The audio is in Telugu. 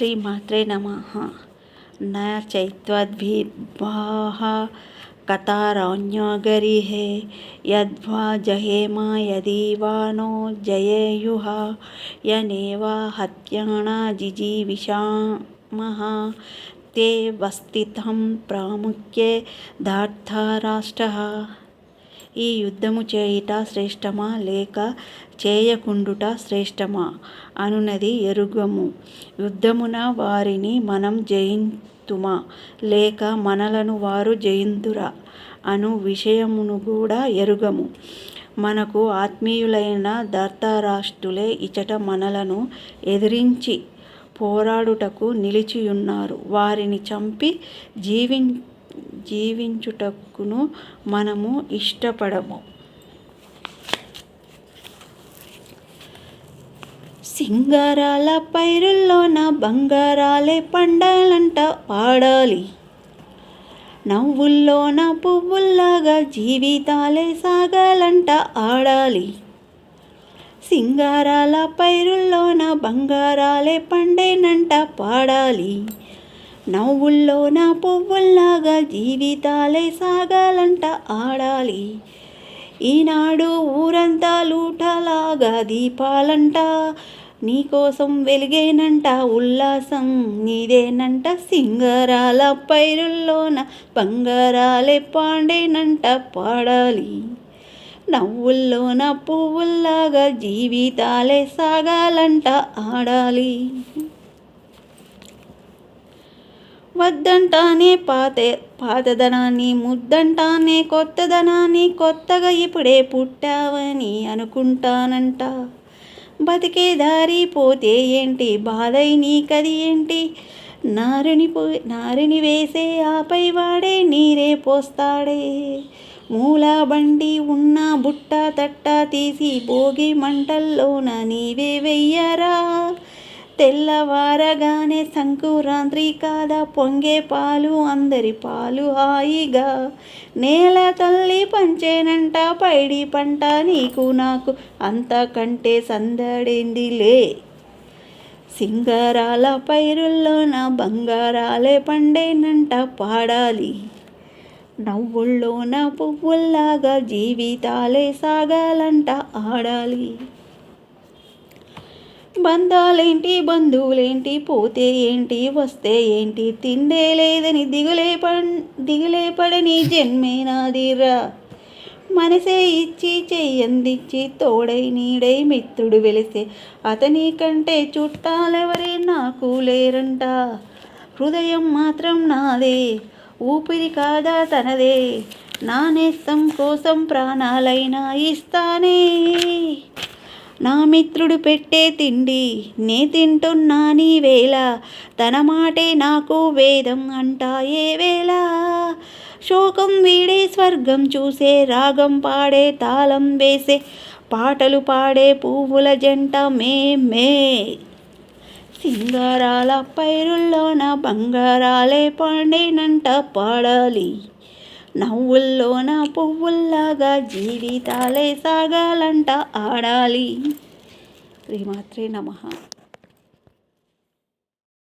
श्री मात्रे नमः। न चैत्वद्भिर्वाः कतारण्योगरिहे यद्वा जहेम यदि वा नो जयेयुः यनेवा हत्याणा जिजीविषामः। ते वस्थितं प्रामुख्ये दार्थराष्ट्रः ఈ యుద్ధము చేయుట శ్రేష్టమా? లేక చేయకుండుట శ్రేష్టమా? అనునది ఎరుగము. యుద్ధమున వారిని మనం జయింతుమా? లేక మనలను వారు జయింతురా? అను విషయమును కూడా ఎరుగము. మనకు ఆత్మీయులైన ధర్తరాష్ట్రులే ఇచట మనలను ఎదిరించి పోరాడుటకు నిలిచియున్నారు. వారిని చంపి జీవిం జీవించుటకును మనము ఇష్టపడము. సింగారాల పైరుల్లోన బంగారాలే పండాలంట పాడాలి. నవ్వుల్లోన పువ్వుల్లాగా జీవితాలే సాగాలంట ఆడాలి. సింగారాల పైరుల్లోన బంగారాలే పండేనంట పాడాలి. నవ్వుల్లోన పువ్వుల్లాగా జీవితాలే సాగాలంట ఆడాలి. ఈనాడు ఊరంతా లూటలాగా దీపాలంట. నీకోసం వెలిగేనంట ఉల్లాసం నీదేనంట సింగరాల పైరుల్లోన బంగారాలే పాండేనంట పాడాలి. నవ్వుల్లోన పువ్వుల్లాగా జీవితాలే సాగాలంట ఆడాలి. వద్దంటానే పాత పాతదనాన్ని ముద్దంటానే కొత్తదనాన్ని కొత్తగా ఇప్పుడే పుట్టావని అనుకుంటానంట. బతికే దారి పోతే ఏంటి? బాధై నీకది ఏంటి? నారుని పో నారుని వేసే ఆపై వాడే నీరే పోస్తాడే. మూలా బండి ఉన్న బుట్ట తట్ట తీసి భోగి మంటల్లోన నీవే వెయ్యరా? తెల్లవారగానే సంకురాంత్రి కాదా పొంగే పాలు అందరి పాలు హాయిగా. నేల తల్లి పంచేనంట పైడి పంట నీకు నాకు అంతకంటే సందడిందిలే సింగారాల పైరుల్లోన బంగారాలే పండేనంట పాడాలి. నవ్వుల్లోన పువ్వుల్లాగా జీవితాలే సాగాలంట ఆడాలి. బంధాలేంటి బంధువులేంటి పోతే ఏంటి వస్తే ఏంటి తిండే లేదని దిగులే దిగులే పడని జన్మే నాదిరా మనసే ఇచ్చి చెయ్యందిచ్చి తోడై నీడై మిత్రుడు వెలిసే అతని కంటే చుట్టాలెవరే నాకు లేరంట. హృదయం మాత్రం నాదే ఊపిరి కాదా తనదే. నా నేస్తం కోసం ప్రాణాలైనా ఇస్తానే. నా మిత్రుడు పెట్టే తిండి నే తింటున్నా నీ వేళ. తన మాటే నాకు వేదం అంటా ఏ వేళ. శోకం వీడే స్వర్గం చూసే రాగం పాడే తాళం వేసే పాటలు పాడే పువ్వుల జంట మే మే. సింగారాల పైరుల్లోన బంగారాలే పాడేనంట పాడాలి. నవ్వుల్లోన పువ్వుల్లాగా జీవితాలే సాగాలంట ఆడాలి. శ్రీమాత్రే నమ.